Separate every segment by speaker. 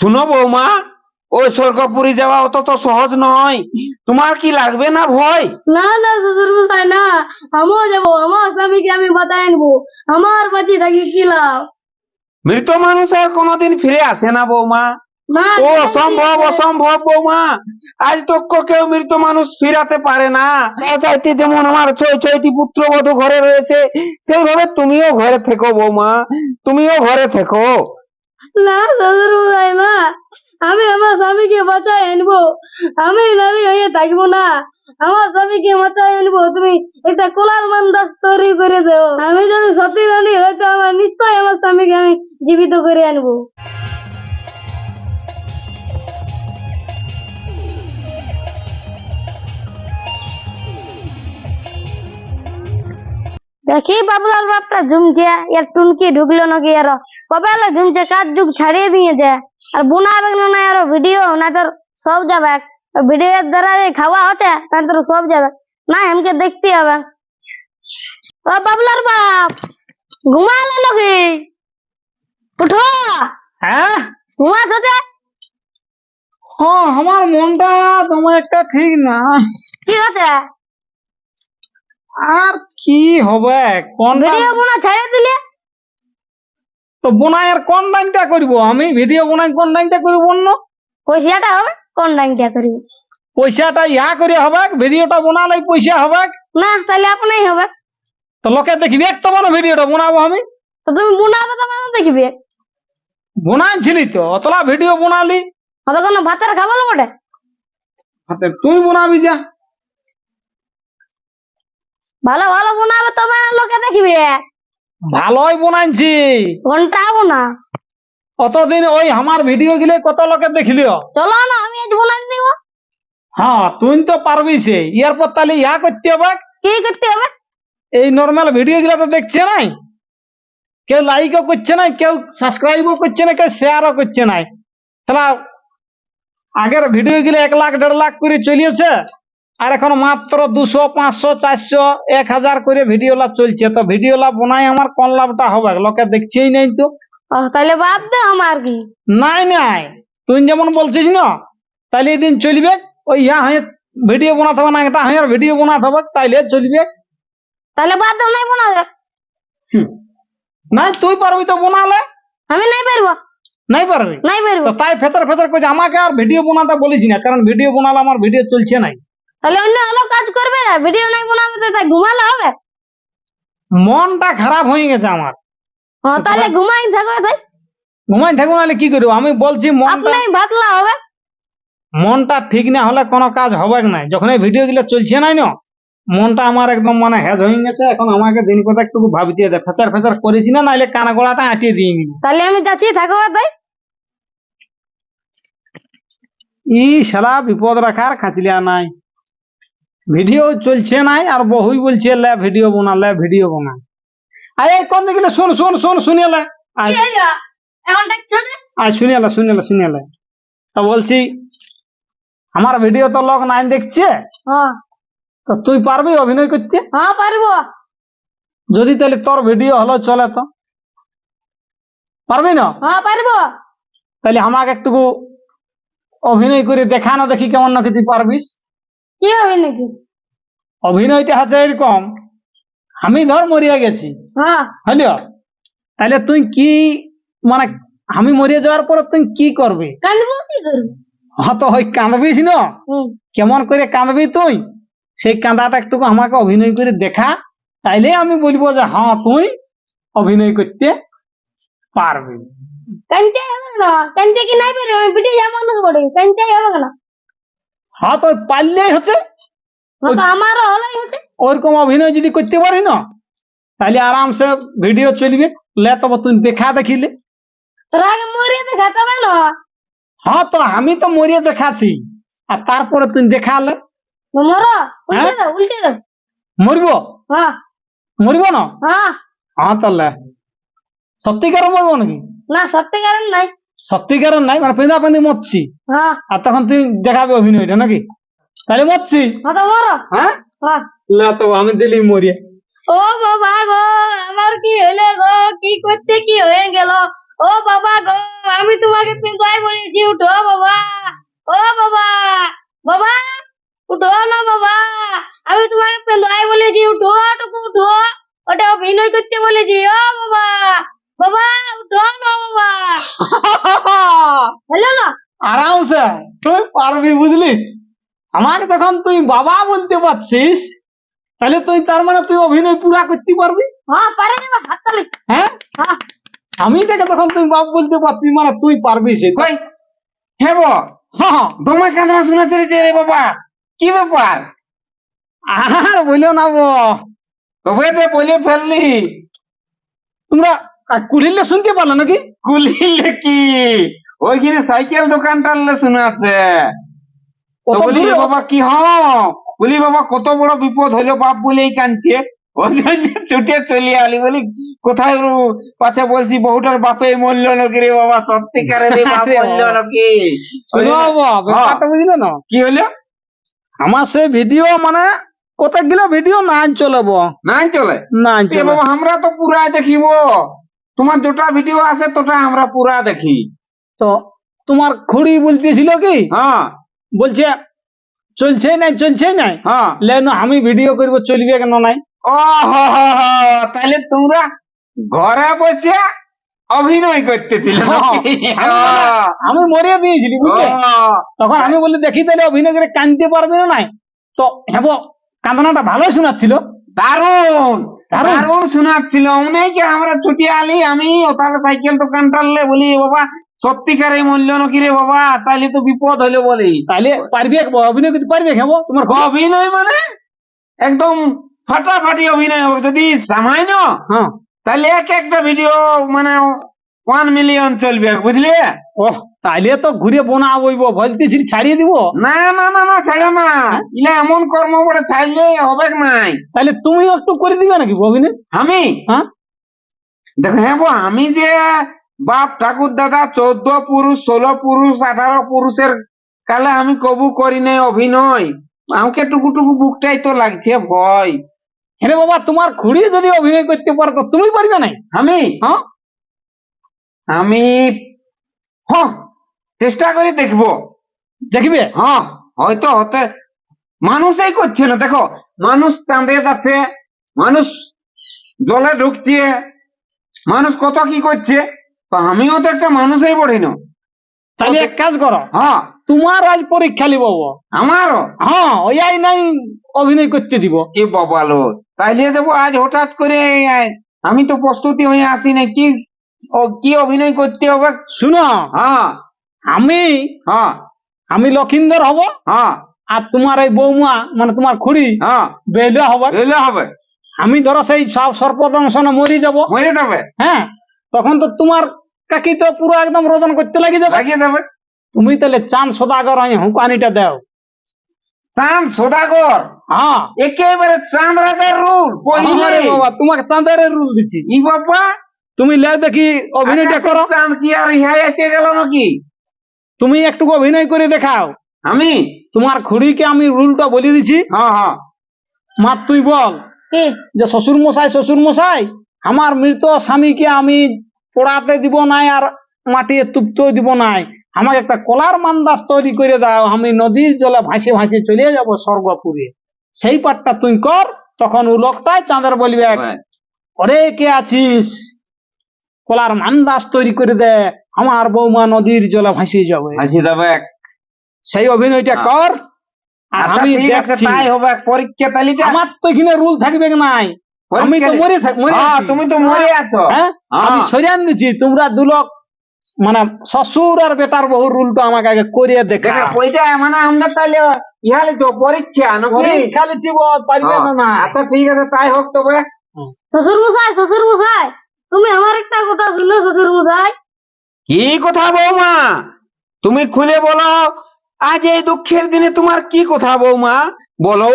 Speaker 1: শুনো বৌমা ওই স্বর্গপুরী যাওয়া অত তো সহজ নয়। তোমার কি লাগবে না ভয়?
Speaker 2: না না শ্বশুর মশাই না। আমিও যাব আমার স্বামীকে আমি বাঁচাই আনব। আমার থাকি কি লাভ?
Speaker 1: মৃত মানুষ আর কোনোদিন ফিরে আসে না বৌমা। ও অসম্ভব অসম্ভব বৌমা। আজ তো কেউ মৃত মানুষ ফিরাতে পারে না। চাইতে যেমন আমার ছয় ছয়টি পুত্রবধূ ঘরে রয়েছে সেইভাবে তুমিও ঘরে থেকো বৌমা। তুমিও ঘরে থেকো।
Speaker 2: না শ্বশুর মশাই না আমি আমার স্বামীকে বাঁচাই আনব আমি নারী হয়ে থাকব না আমার স্বামীকে বাঁচাই আনব তুমি একটা কোলার মান্দাস তৈরি করে দেও আমি যদি সত্যি রানী হয়তো আমার নিশ্চয়ই আমার স্বামীকে আমি জীবিত করে আনব দেখি বাবুলাল বাপটা ঝুমছে এর টুনকি ঢুকলো নাকি আর কবে ঝুমছে কাজ যুগ ছাড়িয়ে দিয়েছে আর বোনাবে না আর ভিডিও না তোর সব যাবে। ভিডিওর দ্বারা খাওয়া হচ্ছে না তোর সব যাবে। না এমকে দেখতে হবে। ও বাবুলার বাপ ঘুমালে নাকি? উঠো।
Speaker 1: হ্যাঁ?
Speaker 2: ঘুমা তোতে
Speaker 1: হ্যাঁ আমার মনটা তোমার একটা ঠিক না।
Speaker 2: কি হচ্ছে?
Speaker 1: আর কি হবে? কোনটা?
Speaker 2: ভিডিও বোনা ছেড়ে দিলে?
Speaker 1: তো বোনাই আর কোন লাইনটা করব? আমি ভিডিও বোনাই কোন লাইনটা করব অন্য?
Speaker 2: পয়সাটা হবে কোন লাইনটা করবি?
Speaker 1: পয়সাটা ইয়া করে হবে ভিডিওটা বোনালে পয়সা হবে
Speaker 2: না তাহলে আপনাই হবে
Speaker 1: তো লোকে দেখবি এক তোমার ভিডিওটা বোনাবো আমি।
Speaker 2: তো তুমি বোনাবে তো মানুষ দেখবে।
Speaker 1: বোনাইছিলি তো অতলা ভিডিও বোনালি।
Speaker 2: কোনো ভাতের খাব না বটে?
Speaker 1: হাতে তুই বোনাবি যা।
Speaker 2: ভালো ভালো বোনাবে তবে না লোকে দেখবে।
Speaker 1: ভালোই বোনাইছি।
Speaker 2: ঘণ্টা বোনা?
Speaker 1: অতদিন ওই আমার ভিডিও গিলে কত লোকে দেখলিও?
Speaker 2: চলো না আমি আজ বোনাই দিব।
Speaker 1: হ্যাঁ তুই তো পারবি সে। ইয়ার পর তাহলে ইয়া করতে হবে।
Speaker 2: কি করতে হবে?
Speaker 1: এই নর্মাল ভিডিও গুলা তো দেখছে নাই? কেউ লাইকও করছে না কেউ সাবস্ক্রাইবও করছে না কেউ শেয়ারও করছে নাই। তাহলে আগের ভিডিও গুলো এক লাখ দেড় লাখ করে চলিয়েছে। আর এখন মাত্র দুশো পাঁচশো চারশো এক হাজার করে ভিডিওলা চলছে। তো ভিডিওলা বানাই আমার কোন লাভটা হবে? লোকে দেখছেই নাই তো।
Speaker 2: তাহলে বাদ দে আমার কি?
Speaker 1: নাই নাই। তুই যেমন বলছিস না তাহলে এদিন চলবে। ওই ইয়া হয়ে ভিডিও বানাতে হবে না এটা হয়ে ভিডিও বানাতে হবে তাইলে চলবে।
Speaker 2: তাহলে বাদ দে নাই বোনাবে।
Speaker 1: নাই তুই পারবি তো বানালে।
Speaker 2: আমি নাই পারব।
Speaker 1: নাই পারবি?
Speaker 2: নাই পারব।
Speaker 1: তাই ফেতর ফেতর করছে আমাকে আর ভিডিও বানাতে বলিস না কারণ ভিডিও বানালে আমার ভিডিও চলছে নাই।
Speaker 2: তাহলে অন্য আলো কাজ করবে? ভিডিও নাই বোনাবে তো তাই ঘুমালে হবে।
Speaker 1: মনটা খারাপ হয়ে গেছে আমার।
Speaker 2: ও তাহলে ঘুমাই থাকো তাই।
Speaker 1: ঘুমাই থাকব নাহলে কি করব? আমি বলছি মনটা
Speaker 2: আপনি ভাতলা হবে।
Speaker 1: মনটা ঠিক না হলে কোনো কাজ হবে না যখন এই ভিডিও গুলো চলছে নাই না মনটা আমার একদম মানে হেজ হয়ে গেছে। এখন আমাকে দিন কথা একটু ভাবিতে দে ফেচার ফেচার করেছি না নাহলে কানা গোড়াটা আটিয়ে দিয়ে নিবি।
Speaker 2: তাহলে আমি যাচ্ছি থাকো তাই।
Speaker 1: ই শালা বিপদ রাখার খাঁচলিয়া নাই। ভিডিও চলছে নাই আর বহুই বলছে লে ভিডিও বানা লে ভিডিও বানা আরে কোন দিকে শুন শুন শুন শুনিলে আয়। শুনিলে শুনিলে শুনিলে তো বলছি আমার ভিডিও তো লোক নাই দেখছে?
Speaker 2: হ্যাঁ।
Speaker 1: তো তুই পারবি অভিনয় করতে?
Speaker 2: হ্যাঁ পারব।
Speaker 1: যদি তাহলে তোর ভিডিও হলো চলে তো। পারবি না?
Speaker 2: হ্যাঁ পারব।
Speaker 1: তাহলে আমাকে একটু অভিনয় করে দেখানো দেখি কেমন না কিছু পারবিস।
Speaker 2: কি হবে নাকি?
Speaker 1: অভিনয়টা হচ্ছে এরকম। আমি ধর মরিয়া গেছি।
Speaker 2: হ্যাঁ।
Speaker 1: হলিও তাহলে তুই কি মানে আমি মরিয়া যাওয়ার পর তুই কি করবে?
Speaker 2: কাঁদবো কি করব
Speaker 1: হ্যাঁ তো ওই কাঁদবিস না? কেমন করে কাঁদবি তুই? সেই কাঁদাটা একটু আমাকে অভিনয় করে দেখা। তাইলে আমি বলব যে হ্যাঁ তুই অভিনয় করতে পারবি।
Speaker 2: কানতে হবে না। কানতে কি নাই পারব আমি ভিডিও যেমন করে কানতে হবে না।
Speaker 1: হ্যাঁ তো পারলেই হচ্ছে।
Speaker 2: হ্যাঁ তো আমারও হলোই হচ্ছে।
Speaker 1: ওরকম অভিনয় যদি করতে পারি না তাহলে আরামসে ভিডিও চলবে। লে তবে তুই দেখা দেখিলে।
Speaker 2: তোর আগে মরিয়ে দেখাতে হবে না
Speaker 1: হ্যাঁ তো আমি তো মরিয়ে দেখাছি। আর তারপরে তুই দেখালে মরব? মরব না?
Speaker 2: হ্যাঁ।
Speaker 1: হ্যাঁ তাহলে। সত্যিকার মরব নাকি?
Speaker 2: না সত্যিকার নাই।
Speaker 1: সত্যিকার নাই মানে পেঁদা পেঁদি মরছি।
Speaker 2: হ্যাঁ।
Speaker 1: আর তখন তুই দেখাবি অভিনয়টা নাকি? তাহলে মরছি।
Speaker 2: হ্যাঁ তো মরো।
Speaker 1: হ্যাঁ?
Speaker 2: হ্যাঁ।
Speaker 1: লে তো আমি দিলি মরিয়ে
Speaker 2: ও বাবা গো আমার কি হইলে গো? কি করতে কি হয়ে গেল? ও বাবা গো আমি তোমাকে পিঙ্কাই বলেছি উঠো বাবা। ও বাবা বাবা উঠো না বাবা। আমি তোমাকে পিঙ্কাই বলেছি উঠো টুকু উঠো। ওটা অভিনয় করতে বলেছি ও বাবা উঠো না বাবা হ্যালো না
Speaker 1: আরামসে তুই পারবি বুঝলি আমাকে তখন তুই বাবা বলতে পারছিস তাহলে তুই তার মানে তুই অভিনয় পুরা করতে পারবি?
Speaker 2: হ্যাঁ
Speaker 1: হ্যাঁ?
Speaker 2: হ্যাঁ।
Speaker 1: স্বামীটাকে তখন তুই বাপ বলতে পারছিস মানে তুই পারবি সে।
Speaker 3: কই? হ্যাঁ বো।
Speaker 1: হ্যাঁ
Speaker 3: তোমার কান্না শোনা চলেছে রে বাবা। কি ব্যাপার?
Speaker 1: আর বলিও না বো।
Speaker 3: তবে তো বলে ফেললি।
Speaker 1: তোমরা কুলিলে শুনতে পারলে নাকি?
Speaker 3: কুলিলে কি? ওইখানে সাইকেল দোকানটার শোনা আছে। বলি বাবা কি বলি বাবা কত বড় বিপদ হলো বাপ বলেই ওই জন্য ছুটে চলে আলি। বলি কোথায় পাছে বলছি বহুটার বাপে মরল নাকি রে বাবা সত্যিকারে রে বাপ মরল নাকি?
Speaker 1: শোনো বাবা ব্যাপারটা বুঝলে না?
Speaker 3: কি হলো?
Speaker 1: আমার সে ভিডিও মানে কতগুলো ভিডিও নাই চলব
Speaker 3: নাই চলে?
Speaker 1: নাই চলে।
Speaker 3: বাবা আমরা তো পুরা দেখিব। তোমার দুটা ভিডিও আছে তোটা আমরা পুরা দেখি।
Speaker 1: তো তোমার খুড়ি বলতেছিল কি?
Speaker 3: হ্যাঁ।
Speaker 1: বলছে চলছে নাই চলছে নাই?
Speaker 3: হ্যাঁ।
Speaker 1: লেন আমি ভিডিও করব চলবে কেন নাই?
Speaker 3: ও হো হো হো, তাহলে তোমরা ঘরে বসে অভিনয় করতেছিল
Speaker 1: আমি- মরিয়ে দিয়েছিলি বুঝলে? তখন আমি বলি দেখি তাহলে অভিনয় করে কাঁদতে পারবে না নাই? তো হ্যাঁ কান্দনাটা ভালো শোনাচ্ছিল।
Speaker 3: দারুণ?
Speaker 1: দারুণ।
Speaker 3: শোনাচ্ছিল। অনেক আমরা ছুটি আলি আমি ওতালে সাইকেল দোকান টানলে বলি বাবা সত্যিকারে মূল্য নাকি রে বাবা? তাইলে তো বিপদ হলো বলি
Speaker 1: তাহলে পারবে অভিনয় করতে পারবে হ্যাঁ তোমার
Speaker 3: অভিনয় মানে? একদম ফাটাফাটি অভিনয় হবে। যদি সামান্য
Speaker 1: হ্যাঁ।
Speaker 3: তাহলে এক একটা ভিডিও মানে ওয়ান মিলিয়ন চলবে বুঝলি?
Speaker 1: ও তাহলে তো ঘুরে বোনা বইব বলতেছি ছাড়িয়ে দিব?
Speaker 3: না না না না ছাড়ো না। ইলা এমন কর্ম বড় ছাড়লে হবে নাই?
Speaker 1: তাহলে তুমি একটু করে দিবে নাকি অভিনয়?
Speaker 3: আমি?
Speaker 1: হ্যাঁ?
Speaker 3: দেখো হ্যাঁ আমি যে বাপ ঠাকুর দাদা চোদ্দ পুরুষ ষোলো পুরুষ আঠারো পুরুষের কালে আমি কবু করি নাই অভিনয়। আমাকে টুকু টুকু বুকটাই তো লাগছে ভয়।
Speaker 1: হ্যাঁ বাবা তোমার খুড়ি যদি অভিনয় করতে পারো তো তুমি পারবে নাই?
Speaker 3: আমি?
Speaker 1: হ্যাঁ?
Speaker 3: আমি হ্যাঁ। চেষ্টা করে দেখব।
Speaker 1: দেখবে?
Speaker 3: হ্যাঁ হয়তো হতে। মানুষই করছে না দেখো মানুষ চাঁদে যাচ্ছে মানুষ জলে ঢুকছে মানুষ কত কি করছে? আমিও তো একটা মানুষই পড়ি না।
Speaker 1: তাহলে এক কাজ করো।
Speaker 3: হ্যাঁ।
Speaker 1: তোমার আজ পরীক্ষা লিব বাবা।
Speaker 3: আমারও?
Speaker 1: হ্যাঁ ওই নাই অভিনয় করতে দিব।
Speaker 3: এ বাবালো তাইলে দেবো আজ হঠাৎ করে আমি তো প্রস্তুতি হয়ে আসি না কি ও কি অভিনয় করতে হবে?
Speaker 1: শুনো
Speaker 3: হ্যাঁ।
Speaker 1: আমি
Speaker 3: হ্যাঁ।
Speaker 1: আমি লক্ষিন্দর হব।
Speaker 3: হ্যাঁ।
Speaker 1: আর তোমার এই বৌমা মানে তোমার খুড়ি
Speaker 3: হ্যাঁ।
Speaker 1: বেলে হবে।
Speaker 3: এলে হবে।
Speaker 1: আমি ধরো সেই সব সর্পদংশনে মরি যাব।
Speaker 3: মরে যাবে।
Speaker 1: হ্যাঁ তখন তো তোমার কাকি তো পুরো একদম রোদন করতে লাগি যাবে।
Speaker 3: লাগিয়ে যাবে।
Speaker 1: তুমি তাহলে চাঁদ সদাগর আমি হুঁকানিটা দাও।
Speaker 3: চাঁদ সদাগর?
Speaker 1: হ্যাঁ।
Speaker 3: একেবারে চাঁদ রাজার রূপ
Speaker 1: আমারে বাবা তোমাকে চাঁদের রুল দিচ্ছি
Speaker 3: ই বাবা।
Speaker 1: তুমি লে দেখি অভিনয়টা করো।
Speaker 3: চাঁদ কি আর ইহাই এসে গেল নাকি?
Speaker 1: তুমি একটু অভিনয় করে দেখাও।
Speaker 3: আমি?
Speaker 1: তোমার খুড়িকে আমি রুলটা বলে দিছি।
Speaker 3: হ্যাঁ হ্যাঁ।
Speaker 1: মা তুই বল।
Speaker 2: কি?
Speaker 1: যে শ্বশুর মশাই শ্বশুর মশাই আমার মৃত স্বামীকে আমি পোড়াতে দিব নাই আর মাটি তুপতেও দিব নাই। আমাকে একটা কলার মান্দাস তৈরি করে দাও আমি নদীর জলে ভাসে ভাসে চলে যাব স্বর্গপুরে। সেই পাটটা তুই কর তখন ও লোকটাই চাঁদের বলবে ওরে কে আছিস? কলার মান্দাস তৈরি করে দে আমার বৌমা নদীর জলে ভাসিয়ে যাবে।
Speaker 3: হাসি যাবে।
Speaker 1: সেই অভিনয়টা কর আর
Speaker 3: আচ্ছা,
Speaker 1: আমি দেখছি।
Speaker 3: তাই হবে পরীক্ষা তালিকা।
Speaker 1: আমার তো এখানে রুল থাকবে নাই। আমি তো মরে মরে
Speaker 3: হ্যাঁ, তুমি তো মরে আছো।
Speaker 1: হ্যাঁ?
Speaker 3: হ্যাঁ।
Speaker 1: আমি তোমরা দুলক মানে শ্বশুর আর বেটার বহু রুলটা আমাকে আগে করিয়ে দেখা।
Speaker 3: পয়সা মানে আমরা তাহলে ইহালে তো পরীক্ষা নাকি?
Speaker 1: খালি চিব পারবে না না।
Speaker 3: আচ্ছা ঠিক আছে তাই হোক তবে।
Speaker 2: শ্বশুর মশাই শ্বশুর মশাই তুমি আমার একটা কথা শুনো শ্বশুর মশাই
Speaker 3: কি কথা বৌমা? তুমি খুলে বলো। আজ এই দুঃখের দিনে তোমার কি কথা বৌমা? বলো।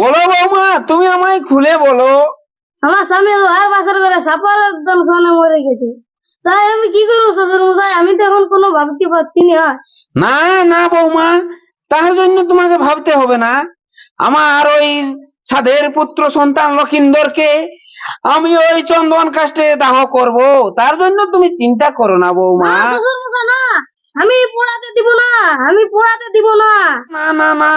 Speaker 3: বলো বৌমা তুমি আমায় খুলে বলো।
Speaker 2: আমার স্বামী লোহার বাসর করে সাপার দংশনে মরে গেছে। তাই আমি কি করব শ্বশুর মশাই? আমি তো এখন কোনো ভাবতে পারছি না।
Speaker 3: না না বৌমা তার জন্য তোমাকে ভাবতে হবে না। আমার ওই সাধের পুত্র সন্তান লক্ষিন্দরকে আমি ওই চন্দন কাষ্টে দাহ করব। তার জন্য তুমি চিন্তা করো না বৌমা।
Speaker 2: না না। আমি পোড়াতে দিব না। আমি পোড়াতে দিব না।
Speaker 3: না না না।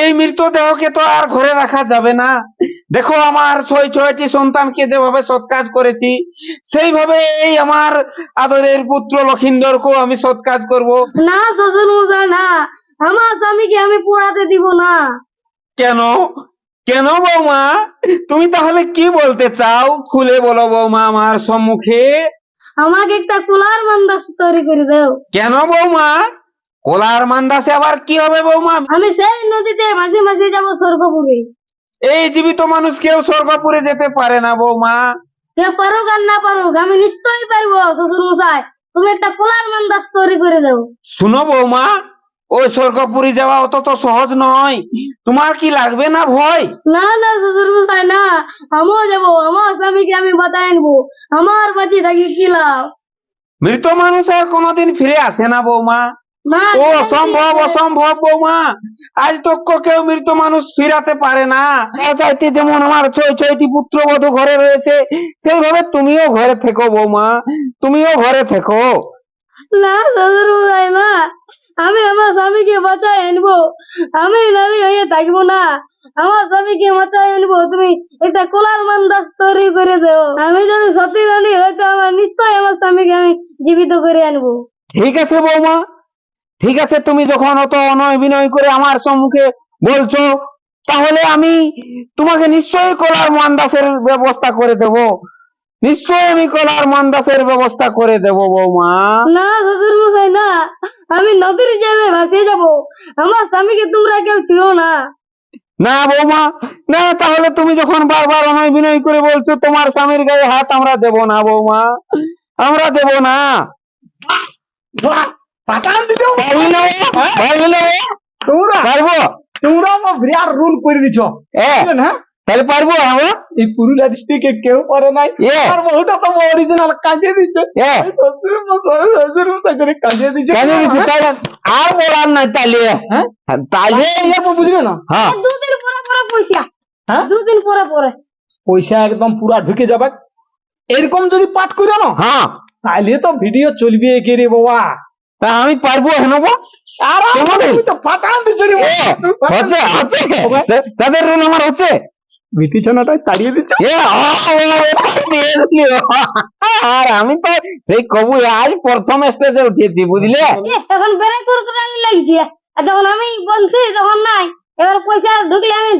Speaker 3: এই মৃতদেহকে তো আর ঘরে রাখা যাবে না। দেখো আমার ছয় ছয়টি সন্তানকে যেভাবে সৎ কাজ করেছি সেইভাবে এই আমার আদরের পুত্র লক্ষিন্দরকেও আমি সৎ কাজ করব।
Speaker 2: না শ্বশুর মশাই না। আমার স্বামীকে আমি পোড়াতে দিব না।
Speaker 3: কেন? কেন বৌমা? তুমি তাহলে কি বলতে চাও? খুলে বলো বৌমা আমার সম্মুখে।
Speaker 2: আমাকে একটা কুলার মান্দাস তৈরি করে দাও।
Speaker 3: কেন বৌমা? কোলার মান্দাসে আবার কি হবে বৌমা?
Speaker 2: আমি সেই নদীতে মাসে মাসে যাব স্বর্গপুরে।
Speaker 3: এই জীবিত মানুষ কেউ স্বর্গপুরে যেতে পারে না বৌমা।
Speaker 2: কে পারুক আর না পারুক আমি নিশ্চয়ই পারব শ্বশুর মশাই তুমি একটা কুলার মান্দাস তৈরি করে দাও।
Speaker 3: শুনো বৌমা ওই স্বর্গপুরি যাওয়া অত তো সহজ নয়। তোমার কি লাগবে না ভয়?
Speaker 2: না না শ্বশুর মশাই না। আমিও যাব আমার স্বামীকে আমি বাঁচাই আনব। আমার বাঁচি থাকি কি লাভ?
Speaker 3: মৃত মানুষ আর কোনোদিন ফিরে আসে না বৌমা। অসম্ভব অসম্ভব বৌমা। আজ তো কেউ মৃত মানুষ ফিরাতে পারে না। চাইতে যেমন আমার ছয় ছয়টি পুত্রবধূ ঘরে রয়েছে সেইভাবে তুমিও ঘরে থেকো বৌমা। তুমিও ঘরে থেকো।
Speaker 2: না না। আমি আমার স্বামীকে বাঁচাই আনব। আমি নারী হয়ে থাকব না। আমার স্বামীকে বাঁচাই আনব। তুমি একটা কোলার মান্দাস তৈরি করে দেও। আমি যদি সত্যি রানী হয়তো আমার নিশ্চয়ই আমার স্বামীকে আমি জীবিত করে আনব।
Speaker 3: ঠিক আছে বৌমা। ঠিক আছে তুমি যখন অত অনয় বিনয় করে আমার সম্মুখে বলছো তাহলে আমি তোমাকে নিশ্চয়ই কলার মান্দাসের ব্যবস্থা করে দেব। নিশ্চয়ই আমি কলার মান্দাসের ব্যবস্থা করে দেব বৌমা।
Speaker 2: না শ্বশুর মশাই না। আমি নদীর জলে ভাসিয়ে যাব। আমার স্বামীকে তোমরা কেউ ছিল না।
Speaker 3: না বৌমা। না তাহলে তুমি যখন বারবার অনয় বিনয় করে বলছো তোমার স্বামীর গায়ে হাত আমরা দেব না বৌমা। আমরা দেব না।
Speaker 1: পাঠান দিতে
Speaker 3: পারবি না পারবি না
Speaker 1: তোমরা
Speaker 3: পারব।
Speaker 1: তোমরা আমার বিরাট রুল করে দিছ। হ্যাঁ?
Speaker 3: তাহলে পারব আমরা
Speaker 1: এই পুরুলিয়া ডিস্ট্রিক্টে কেউ পারে নাই। আর বহুটা তো অরিজিনাল দিচ্ছে দিচ্ছে
Speaker 3: আর বলার নাই তাহলে।
Speaker 1: হ্যাঁ?
Speaker 3: তাহলে
Speaker 1: না?
Speaker 3: হ্যাঁ।
Speaker 2: দুদিন পরে পরে পয়সা।
Speaker 1: হ্যাঁ?
Speaker 2: দুদিন পরে পরে।
Speaker 1: পয়সা একদম পুরা ঢুকে যাবে। এরকম যদি পাঠ করো না
Speaker 3: হ্যাঁ।
Speaker 1: তাহলে তো ভিডিও চলবে কে রে বাবা?
Speaker 3: আমি পারব হেনব
Speaker 1: আর
Speaker 3: যাদের আমার হচ্ছে।
Speaker 1: বিটিছনাটাই তাড়িয়ে দিচ্ছ
Speaker 3: আমি তো সেই কবু আজ প্রথম স্টেজে উঠেছি বুঝলে?
Speaker 2: এখন বেড়ে কুরকুরানি লাগছে। আর যখন আমি বলছি তখন নাই। এবার পয়সা ঢুকলে আমি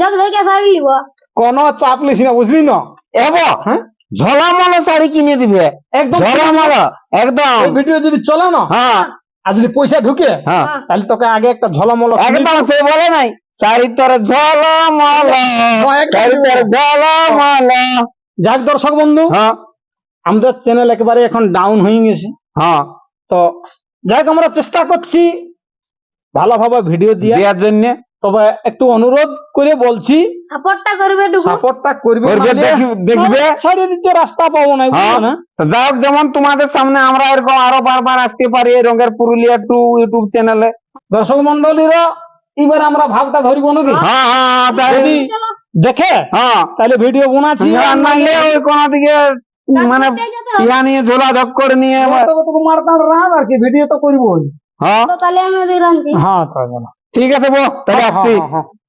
Speaker 2: সারি নিব।
Speaker 1: কোন চাপ লিস না বুঝলি না?
Speaker 3: এব
Speaker 1: হ্যাঁ?
Speaker 3: ঝলামলা শাড়ি কিনে দিবে।
Speaker 1: একদম।
Speaker 3: ঝলামলা একদম।
Speaker 1: ভিডিও যদি চলে না?
Speaker 3: হ্যাঁ।
Speaker 1: আর যদি পয়সা ঢুকে
Speaker 3: হ্যাঁ।
Speaker 1: তাহলে তোকে আগে একটা ঝলমল
Speaker 3: একদম সে বলে নাই শাড়ি তোর ঝলমলা তোর ঝলমলা।
Speaker 1: যাক দর্শক বন্ধু
Speaker 3: হ্যাঁ।
Speaker 1: আমাদের চ্যানেল একেবারে এখন ডাউন হয়ে গেছে।
Speaker 3: হ্যাঁ।
Speaker 1: তো যাক আমরা চেষ্টা করছি ভালোভাবে ভিডিও দিয়ে
Speaker 3: দেওয়ার জন্য।
Speaker 1: তবে একটু অনুরোধ করে বলছি
Speaker 2: সাপোর্টটা করবে
Speaker 1: সাপোর্টটা করবে
Speaker 3: করবে,
Speaker 1: নাহলে
Speaker 3: দেখি- দেখবে।
Speaker 1: ছাড়িয়ে দিতে রাস্তা পাবো না
Speaker 3: হ্যাঁ। যাই হোক যেমন তোমাদের সামনে আমরা এরকম আরও বারবার আসতে পারি রঙের পুরুলিয়া টু ইউটিউব চ্যানেলে।
Speaker 1: দর্শক মন্ডলীরা এবার আমরা ভাবটা ধরিব নাকি?
Speaker 3: হ্যাঁ হ্যাঁ
Speaker 1: দেখে
Speaker 3: হ্যাঁ।
Speaker 1: তাহলে ভিডিও
Speaker 3: ওই কোন দিকে মানে ইয়া নিয়ে ঝোলা ঝক করে নিয়ে
Speaker 1: মারতাম রান আর কি ভিডিও তো করব
Speaker 3: হ্যাঁ।
Speaker 2: তাহলে আমি
Speaker 1: হ্যাঁ
Speaker 3: ঠিক আছে বো তাহলে আসছি
Speaker 1: হ্যাঁ, হ্যাঁ, হ্যাঁ।